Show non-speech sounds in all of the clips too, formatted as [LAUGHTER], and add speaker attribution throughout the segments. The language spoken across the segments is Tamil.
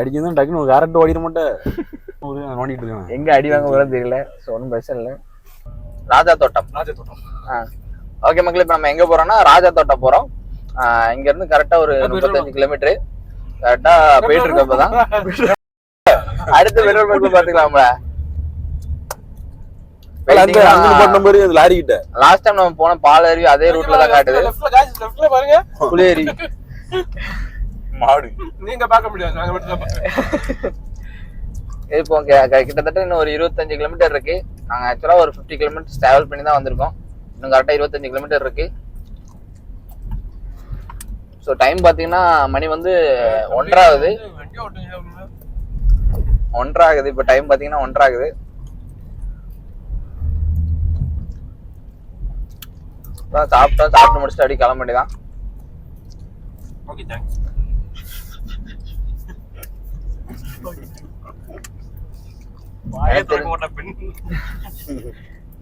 Speaker 1: அடிக்கணும் டக்குன்னு ஒரு கரண்ட் ஓடிட மாட்டேன் நோண்டிட்டு இருக்கான்.
Speaker 2: எங்க அடி வாங்க கூட தெரியல ஸோ ஒன்றும் பிரச்சனை இல்லை. ராஜா தோட்டம்.
Speaker 3: ராஜ தோட்டம்.
Speaker 2: ஓகே மக்களே இப்போ நம்ம எங்க போறோம்னா ராஜா தோட்டம் போறோம். இங்க இருந்து கரெக்டா ஒரு முப்பத்தஞ்சு கிலோமீட்டர் கரெக்டா போயிட்டு இருக்கப்பதான் [LAUGHS] அடுத்த பெட்ரோல் பாத்துக்கலாம்ல
Speaker 1: அந்த அங்க போட்ட மாதிரி அந்த லாரி கிட்ட.
Speaker 2: லாஸ்ட் டைம் நம்ம போன பாலருவி அதே ரூட்ல தான் காட்டுது.
Speaker 3: லெஃப்ட்ல காய்ஸ் லெஃப்ட்ல பாருங்க.
Speaker 2: புளியேரி
Speaker 1: மாடு.
Speaker 3: நீங்க பார்க்க முடியாது நாங்க மட்டும் தான் பார்க்கணும். [LAUGHS]
Speaker 2: இப்போ கி- கி- கிட்டத்தட்ட இன்னும் ஒரு இருபத்தஞ்சு கிலோமீட்டர் இருக்கு. நாங்க ஆக்சுவலா ஒரு ஃபிஃப்டி கிலோமீட்டர்ஸ் டிராவல் பண்ணி தான் வந்திருக்கோம். இன்னும் கரெக்டா இருபத்தஞ்சு கிலோமீட்டர் இருக்கு. ஸோ டைம் பாத்தீங்கன்னா மணி வந்து ஒன்றாகுது. ஒன்றாகுது. இப்போ டைம் பாத்தீங்கன்னா ஒன்றாகுது. அப்புறம் சாப்பிட்டோம் சாப்பிட்டு முடிச்சுட்டு அப்படியே கிளம்ப வேண்டியதான்
Speaker 3: ஓகே தேங்க்ஸ்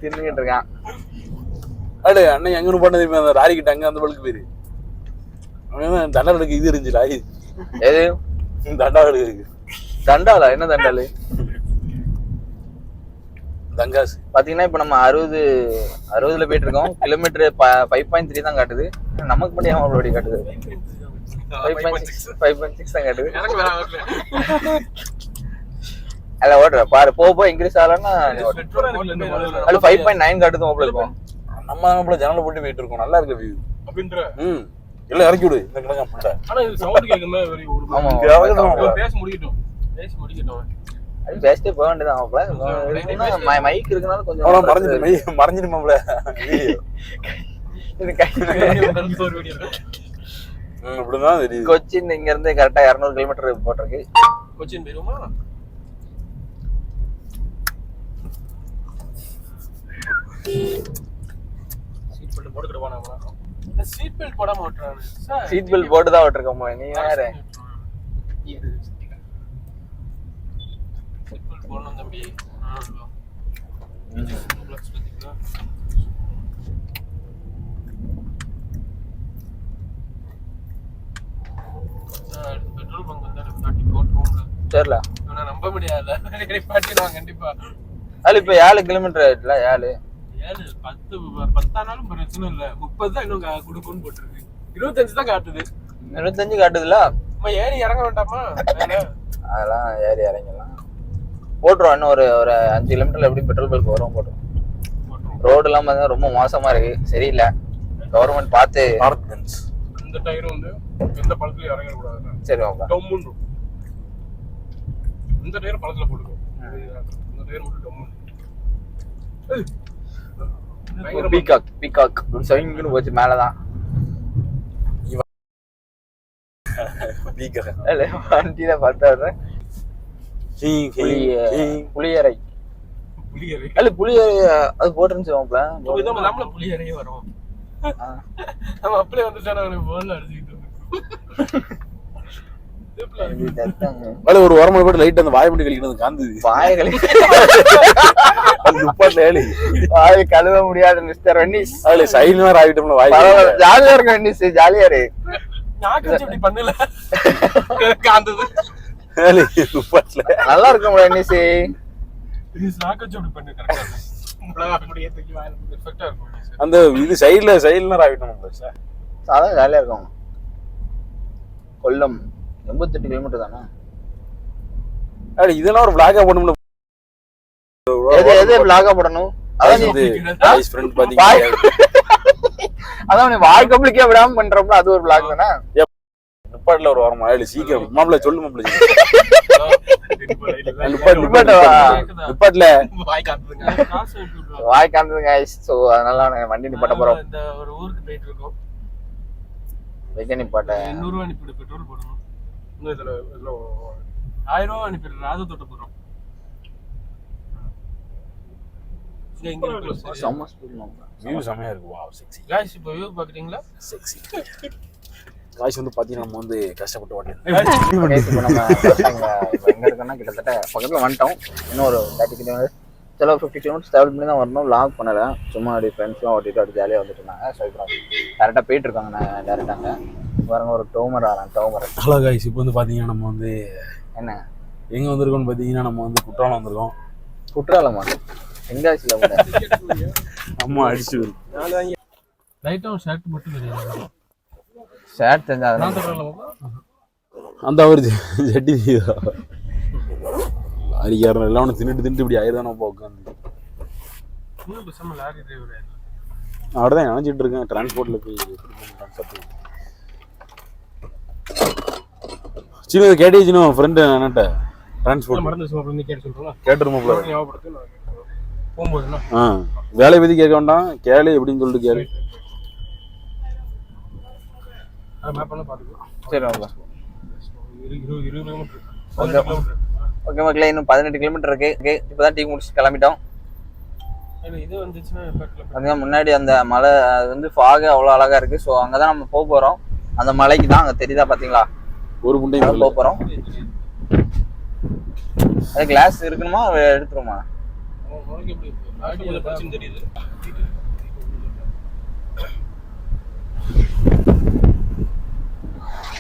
Speaker 2: தின்னுகிட்டு இருக்கான்.
Speaker 1: அடு அண்ணன் எங்கன்னு போன தெரியுமா? அந்த லாரி கிட்ட அங்க அந்த பழுக்கு பேரு. அவன் தண்டாளுக்கு இது இருந்துச்சு லாரி
Speaker 2: எது?
Speaker 1: தண்டாளுக்கு இருக்கு
Speaker 2: தண்டாலா என்ன தண்டாலு
Speaker 1: தங்காசு
Speaker 2: பாத்தீங்கன்னா இப்போ நம்ம அறுபது அறுபதுல போயிட்டு இருக்கோம் கிலோமீட்டர் ஃபைவ் பாயிண்ட் த்ரீ தான் காட்டுது. நமக்கு மட்டும் ஏன் அவ்வளோ காட்டுது? Five point six five point six தான் காட்டுது. அதில் பாரு போக போக இன்க்ரீஸ் ஆகலன்னா அது ஃபைவ் பாயிண்ட் நைன் காட்டுது மொபைல் இருக்கும்
Speaker 1: நம்ம நம்மள ஜன்னல போட்டு போயிட்டு இருக்கோம். நல்லா இருக்கு வியூ
Speaker 3: அப்படின்ற.
Speaker 1: ம். எல்லாம் இறக்கி விடு இந்த கிடங்க புண்டை
Speaker 3: ஆனா இது சவுண்ட் கேட்குமே வெரி ஒரு
Speaker 2: ஆமா
Speaker 1: கேவலம்.
Speaker 3: பேச முடிக்கட்டும். பேச முடிக்கட்டும்
Speaker 2: அது பேசிட்டே போக வேண்டியதான் மை மைக் இருக்கனால கொஞ்சம்
Speaker 1: மறைஞ்சிட்டு மை- மறைஞ்சிடுமாம்ல. வீடியோ
Speaker 2: இது கை-
Speaker 3: ஒரு வீடியோ
Speaker 1: ம் இப்படிதான் தெரியுது.
Speaker 2: கொச்சின் இங்க இருந்து கரெக்டா இரநூறு கிலோமீட்டர் போட்டிருக்கு.
Speaker 3: கொச்சின் போயிருமா? சீட் பெல்ட் போட்டுக்கிட்டு போனா சீட் பெல்ட் போடாம ஓட்டுறானு. சார்
Speaker 2: சீட் பெல்ட் போட்டு தான் விட்டுருக்கோம் நீ வேற.
Speaker 3: போடணும் தம்பி. பெட்ரோல் பங்க் வந்து நிப்பாட்டி போட்டுருவோம்ல.
Speaker 2: சரில
Speaker 3: ஆனா நம்ப முடியாதுல்ல நிப்பாட்டிடுவாங்க கண்டிப்பா.
Speaker 2: அது இப்ப ஏழு கிலோமீட்டர் ஆயிடுல ஏழு.
Speaker 3: ஏழு பத்து பத்தானாலும் பிரச்சனை இல்ல. முப்பது தான் இன்னும் கொடுக்கும்னு போட்டிருக்கு. இருபத்தஞ்சு தான் காட்டுது.
Speaker 2: இருபத்தஞ்சு காட்டுதுல?
Speaker 3: நம்ம ஏறி இறங்க வேண்டாமா?
Speaker 2: அதெல்லாம் ஏறி இறங்கிடலாம். போட்டுருவோம் இன்னும் ஒரு ஒரு அஞ்சு கிலோமீட்டர்ல எப்படி பெட்ரோல் பல்க் வரும் போட்டுருவோம்
Speaker 3: போட்டுருவோம்.
Speaker 2: ரோடு எல்லாம் பார்த்தா ரொம்ப மோசமா இருக்கு. சரியில்லை. கவர்மெண்ட் பார்த்து
Speaker 3: இந்த டயரும் வந்து எந்த பழத்துலயும் இறங்க கூடாது
Speaker 2: சரி ஓகே.
Speaker 3: இந்த டயர் பழத்துல போட்டுக்கோ. இந்த டயர் மட்டும்
Speaker 2: பீகாக் பீகாக் சவிங்கன்னு போச்சு மேலதான். [LAUGHS] இல்ல, வண்டியில பார்த்தா
Speaker 1: ஹீங்
Speaker 2: புளி
Speaker 1: ஹீங் ஹீங்
Speaker 2: புளியரை
Speaker 3: புளியரை
Speaker 2: அல்ல புளியரை அது போட்டுருந்துச்சு
Speaker 3: நம்ம நம்மள புளியரையே வரும். நம்ம அப்படியே போன்ல அடிச்சுக்கிட்டு இருக்கு.
Speaker 1: ஒரு போட்டு லைட் அந்த வாய் மட்டும் கழிக்கிறது காந்துது. முப்பாட்டுல ஏழு
Speaker 2: வாய் கழுவ முடியாத மிஸ்டர் வென்னிஸ்
Speaker 1: அதுல வேற ஆகிட்டோம்ல வாய்
Speaker 2: ஜாலியா இருக்கும் வென்னிஸ் ஜாலியா இரு.
Speaker 3: நாக்கு வச்சு இப்படி பண்ணல. காந்தது.
Speaker 1: ஏழு முப்பாட்டுல
Speaker 2: நல்லா
Speaker 3: வாயில பெர்ஃபெக்ட்டா இருக்கும்
Speaker 1: அந்த இது சைடுல சைடுல நேரம் ஆகிட்டோம் சார்
Speaker 2: அதான் ஜாலியா இருக்கும். கொல்லம் எண்பத்தெட்டு கிலோமீட்டர் தானே?
Speaker 1: அட இதெல்லாம் ஒரு vlog-ஆ போடணும்ல.
Speaker 2: எது எது vlog-ஆ போடணும். அதான் கம்பளிக்கே [LAUGHS] விடாம பண்றோம்ல அது ஒரு vlog தானே?
Speaker 1: முப்பாட்டுல ஒரு வாரமா? ஏழு சீக்கிரம். மாப்பிள்ள சொல்லு மாப்பிள்ள
Speaker 3: வாய் காத்துதுங்க காசு அனுப்பி விட்டுருவாங்க.
Speaker 2: வாய் காந்தது guys சோ அதனால நாங்க வண்டி நிப்பாட்ட போறோம்.
Speaker 3: இந்த ஒரு ஊருக்கு போயிட்டு இருக்கோம்.
Speaker 2: வெக்க நிப்பாட்ட?
Speaker 3: எண்ணூறு ரூபா அனுப்பிடு பெட்ரோல் போடணும். ஆயிரம் ரூபா அனுப்பிடு ராஜ தொட்ட இங்க இருக்கு.
Speaker 1: செக்ஸி
Speaker 3: காய்ஸ் இப்போ வியூ பாக்குறீங்களா
Speaker 1: செக்ஸி காய்ஸ் வந்து பாத்தீங்கன்னா நம்ம வந்து கஷ்டப்பட்டு
Speaker 2: இப்போ நம்ம எங்க இருக்கோம்னா கிட்டத்தட்ட பக்கத்துல வந்துட்டோம். இன்னும் ஒரு தேர்ட்டி கிலோமீட்டர் சில ஃபிஃப்டி கிலோமீட்டர்ஸ் ட்ராவல் பண்ணி தான் வரணும். லாக் பண்ணல. சும்மா அப்படி ஃப்ரெண்ட்ஸ்லாம் ஓட்டிட்டு அப்படி ஜாலியாக வந்துட்டு இருந்தாங்க. ஸோ இப்போ கரெக்டா போயிட்டு இருக்காங்க நான் டேரக்டாங்க பாருங்க ஒரு டோமர் ஆறான் டோமர்.
Speaker 1: ஹலோ கைஸ் இப்போ வந்து பார்த்தீங்கன்னா நம்ம வந்து
Speaker 2: என்ன?
Speaker 1: எங்கே வந்திருக்கோம்னு பார்த்தீங்கன்னா நம்ம வந்து குற்றாலம் வந்திருக்கோம்.
Speaker 2: குற்றாலமா? எங்காச்சுல
Speaker 1: அம்மா அடிச்சு
Speaker 3: லைட்டா ஒரு ஷர்ட் மட்டும் தெரியும்
Speaker 2: ஷர்ட்
Speaker 3: தெரிஞ்சா
Speaker 1: அந்த அவர் ஜட்டி அன்னைக்கு யாரும் எல்லாம் தின்னுட்டு தின்னுட்டு இப்படி ஆயிரம் உட்காந்து அப்படிதான் தான் இருக்கேன். டிரான்ஸ்போர்ட்ல போய் சின்ன கேட்டே சின்ன ஃப்ரெண்டு என்னட்ட டிரான்ஸ்போர்ட்
Speaker 3: மறந்து சும்மா கேட்டு சொல்றோம்
Speaker 1: கேட்டுருமோப்ல
Speaker 3: போகும்போது
Speaker 1: ஆ வேலை பற்றி கேட்க வேண்டாம். கேளு எப்படின்னு சொல்லிட்டு கேளு.
Speaker 3: அதை மேப் பண்ண பாத்துக்கலாம்
Speaker 2: சரி ஓகே
Speaker 3: இருபது கிலோமீட்டர்
Speaker 2: ஓகே. மக்களே இன்னும் பதினெட்டு கிலோமீட்டர் இருக்கு. ஓகே இப்போதான் டீ முடிச்சு கிளம்பிட்டோம்.
Speaker 3: இது வந்துச்சுன்னா எஃபெக்ட்ல
Speaker 2: அதுதான் முன்னாடி அந்த மலை அது வந்து ஃபாகு அவ்வளோ அழகா இருக்கு. ஸோ அங்கே தான் நம்ம போக போகிறோம் அந்த மலைக்கு தான் அங்கே தெரியுதா பார்த்தீங்களா
Speaker 1: ஒரு வரல.
Speaker 2: போக போகிறோம் அது கிளாஸ் இருக்கணுமா எடுத்துருமா
Speaker 3: தெரியுது
Speaker 1: ஏலே, இறக்கி விடுறா.
Speaker 3: இந்த சவுண்ட்
Speaker 2: மைக் இருக்கனால
Speaker 3: இந்த இடத்துல பெட்ரோல் பங்க் இதான் லாரி பெட்ரோல் பங்க்
Speaker 1: ஏலே,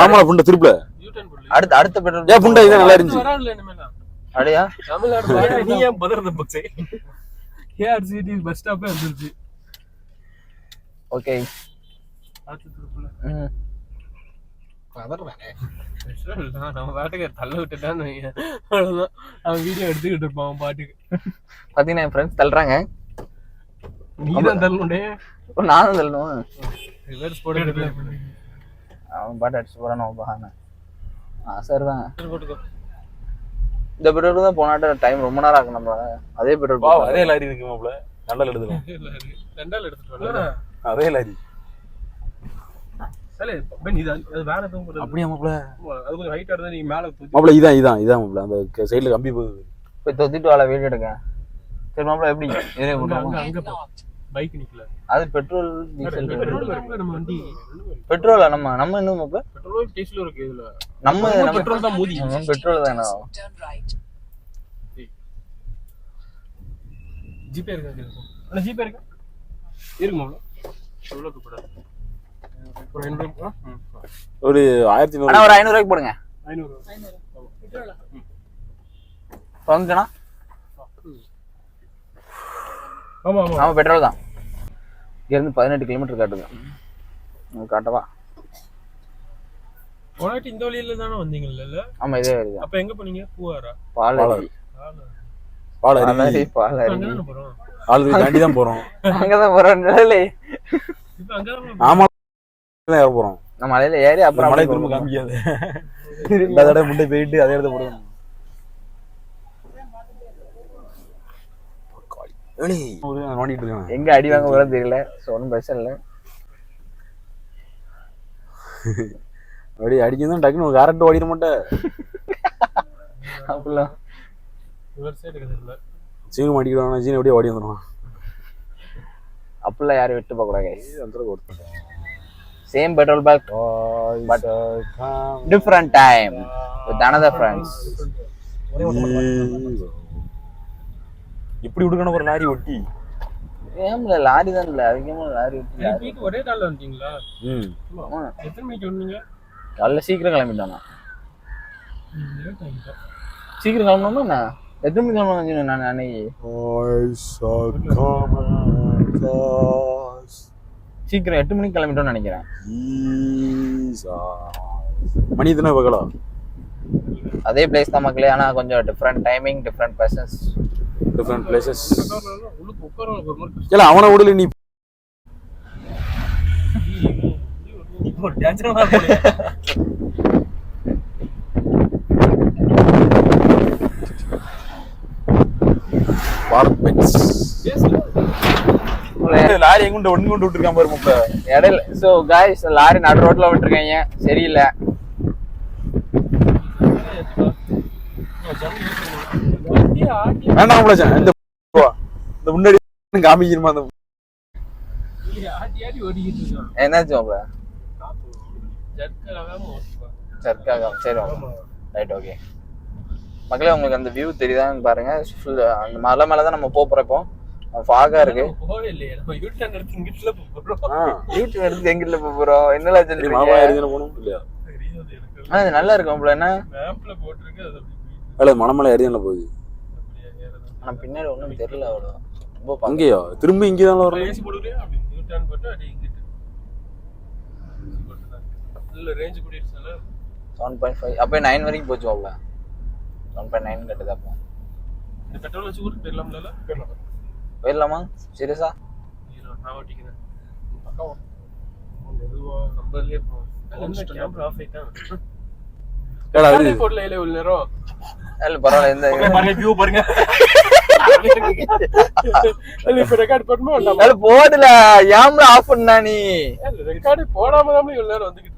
Speaker 1: ஆமாடா புண்டை திருப்புல.
Speaker 2: அடுத்த அடுத்த பெட்ரோல்
Speaker 1: ஏன் புண்டை இதான் நல்லா இருந்துச்சு?
Speaker 2: அப்படியா
Speaker 3: தமிழ்நாடு நீ ஏன் பதறத பக்ஸே கேஆர்சிடி பஸ் ஸ்டாப்பே வந்துருச்சு.
Speaker 2: ஓகே
Speaker 3: ஆத்து திருப்புல. பதறானே நம்ம பாட்டுக்கு தள்ள விட்டுட்டான்னு வைங்க. அவ்வளவுதான். அவன் வீடியோ எடுத்துக்கிட்டு இருப்பான் அவன் பாட்டுக்கு.
Speaker 2: பார்த்தீங்கன்னா என் ஃப்ரெண்ட்ஸ் தள்ளுறாங்க.
Speaker 3: நீ தான் தள்ளணுடே
Speaker 2: நானும் தள்ளணும்.
Speaker 3: ரிவர்ஸ் போட்டு
Speaker 2: அவன் பாட்டு அடிச்சு போகிறான் நம்ம பகான ஆ சரி தான்
Speaker 3: போட்டுக்கோ.
Speaker 2: இந்த பெட்ரோல் தான் போனாட்ட டைம் ரொம்ப நேரம் ஆகும் நம்ம அதே பெட்ரோல்
Speaker 1: அதே லாரி இருக்கு மாப்ள நல்ல எழுதுறோம் [LAUGHS]
Speaker 3: ரெண்டாள் எடுத்துட்டு
Speaker 1: அதே லாரி
Speaker 3: சரி பென் இது அது வேற எதுவும் போடுறது.
Speaker 1: அப்படியா மாப்ள
Speaker 3: அது கொஞ்சம் ஹைட்டா இருந்தா நீ மேல
Speaker 1: மாப்ள இதான் இதான் இதான் மாப்ள அந்த சைடுல கம்பி போகுது.
Speaker 2: போய் தொத்திட்டு வாழ வீடு எடுக்க. சரி மாப்பிள எப்படி?
Speaker 3: போ. பைக் நிக்கல.
Speaker 2: அது பெட்ரோல் டீசல்
Speaker 3: பெட்ரோல் நம்ம வண்டி.
Speaker 2: பெட்ரோலா நம்ம நம்ம இன்னும் மாப்ள
Speaker 3: பெட்ரோல் டீசல் இருக்கு இதுல.
Speaker 2: நம்ம
Speaker 3: நம்ம
Speaker 2: நம்ம
Speaker 3: பெட்ரோல் தான் மோதி.
Speaker 2: பெட்ரோல் தானே?
Speaker 3: ஜிபே இருக்கா அண்ணா ஜிபே இருக்கா? எவ்வளோ கூப்பிடாது ஒரு
Speaker 1: ஆயிரத்தி நூறு
Speaker 2: ஒரு ஐநூறு ரூபாய்க்கு போடுங்க.
Speaker 3: ஆமா
Speaker 2: பெட்ரோல் தான். இங்கேருந்து பதினெட்டு கிலோமீட்டர் காட்டுது. உங்களுக்கு காட்டவா?
Speaker 3: போனாட்டி இந்த வழியில தானே வந்தீங்கல்ல
Speaker 2: ஆமா இதே வருது
Speaker 3: அப்ப எங்க போனீங்க? பூவாரா?
Speaker 1: பாலரி.
Speaker 2: பாலரி. பாலரி.
Speaker 1: பாலரி தாண்டி தான் போறோம்.
Speaker 2: அங்கதான் போறோம்
Speaker 3: அங்க தானே
Speaker 1: ஆமா. தான் ஏற போறோம்.
Speaker 2: நம்ம மலையில ஏறி அப்புறம்
Speaker 1: மலை
Speaker 2: அப்படியே
Speaker 1: திரும்ப. காமிக்காது. இந்த தடவை முட்டை போயிட்டு அதே இடத்த போடுவோம்
Speaker 2: எங்க அடி வாங்க போறது தெரியல. ஸோ ஒன்றும் பிரச்சனை இல்லை.
Speaker 1: அப்படி அடிக்கணும் டக்குன்னு கரெக்ட் ஓடிட மாட்டேன்
Speaker 2: அப்படிலாம்.
Speaker 1: சீனு மாட்டிக்கிடுவாங்க சீனு அப்படியே ஓடி வந்துடுவான்
Speaker 2: அப்படிலாம் யாரும் விட்டு போக கூடாது
Speaker 1: அந்த ஒருத்தன்.
Speaker 2: Same petrol back
Speaker 1: But
Speaker 2: different time with another friends.
Speaker 1: இப்படி விடுக்கணும் ஒரு லாரி ஒட்டி?
Speaker 2: ஏம்ல லாரி தான் இல்லை அதிகமா லாரி.
Speaker 3: வீக்கு ஒரே நாள்ல வந்துட்டீங்களா?
Speaker 1: ம்.
Speaker 3: எத்தனை மணிக்கு வந்தீங்க?
Speaker 2: காலைல சீக்கிரம் கிளம்பிட்டோம் சீக்கிரம் கிளம்பணுமா என்ன? எத்தனை மணிக்கு கிளம்பணும் நான் அன்னைக்கு? சீக்கிரம் எட்டு மணிக்கு கிளம்பிட்டோம்னு நினைக்கிறேன்.
Speaker 1: மணி தானே பகலா?
Speaker 2: அதே பிளேஸ் தான் மக்களே ஆனா கொஞ்சம் different timing different persons
Speaker 1: different places இல்ல அவனை விடல நீ
Speaker 3: இப்போ
Speaker 1: லாரி எங்க ஒண்ணு கொண்டு விட்டுருக்கான் பாரு முப்ப.
Speaker 2: இடையில ஸோ காய்ஸ் லாரி நடு ரோட்ல விட்டுருக்காங்க. சரியில்லை.
Speaker 1: வேண்டாம் பிளேசன் இந்த இந்த முன்னாடி காமிக்கணுமா அந்த
Speaker 2: என்னாச்சு சர்க்காக சரி ரைட் ஓகே மக்களே உங்களுக்கு அந்த வியூ தெரியுதான்னு பாருங்க. ஃபுல் அந்த மலை மேல தான் நம்ம போப் போறோம் இப்போ. ஃபாகா இருக்கு. யூடியூப் எடுத்து எங்கிட்ட போறோம். என்னல சொல்றீங்க?
Speaker 1: மாமா எரிஞ்சன போகணும்? இல்லையா?
Speaker 2: இது நல்லா இருக்கும் போல என்ன?
Speaker 3: மேப்ல போட்டிருக்கு அது
Speaker 1: அல்ல மணமலை எரிஞ்சன போகுது?
Speaker 2: ஆனா பின்னாடி ஒண்ணும் தெரியல அவ்வளோ ரொம்ப
Speaker 1: அங்கேயோ? திரும்ப இங்கே தான் வரணும்
Speaker 3: ஏசி போடுறியா? அப்படி யூட்டர்ன் போட்டு அப்படியே இங்கிட்டு. இல்ல ரேஞ்ச் கூடிடுச்சுல
Speaker 2: செவன் பாயிண்ட் ஃபைவ் அப்போ நைன் வரைக்கும் போச்சு அவ்வளோ செவன் பாயிண்ட் நைன் கட்டுது அப்போ.
Speaker 3: இந்த பெட்ரோல் வச்சு கூட போயிடலாம்ல போயிடலாம்.
Speaker 2: போயிடலாமா? சீரியஸா? பரவாயில்ல இந்த
Speaker 3: பாருங்க
Speaker 2: போதுல ஏம்ல ஆஃப் பண்ணா நீ.
Speaker 3: ரெக்கார்டு போடாம தான் இவ்வளவு நேரம் வந்துகிட்டு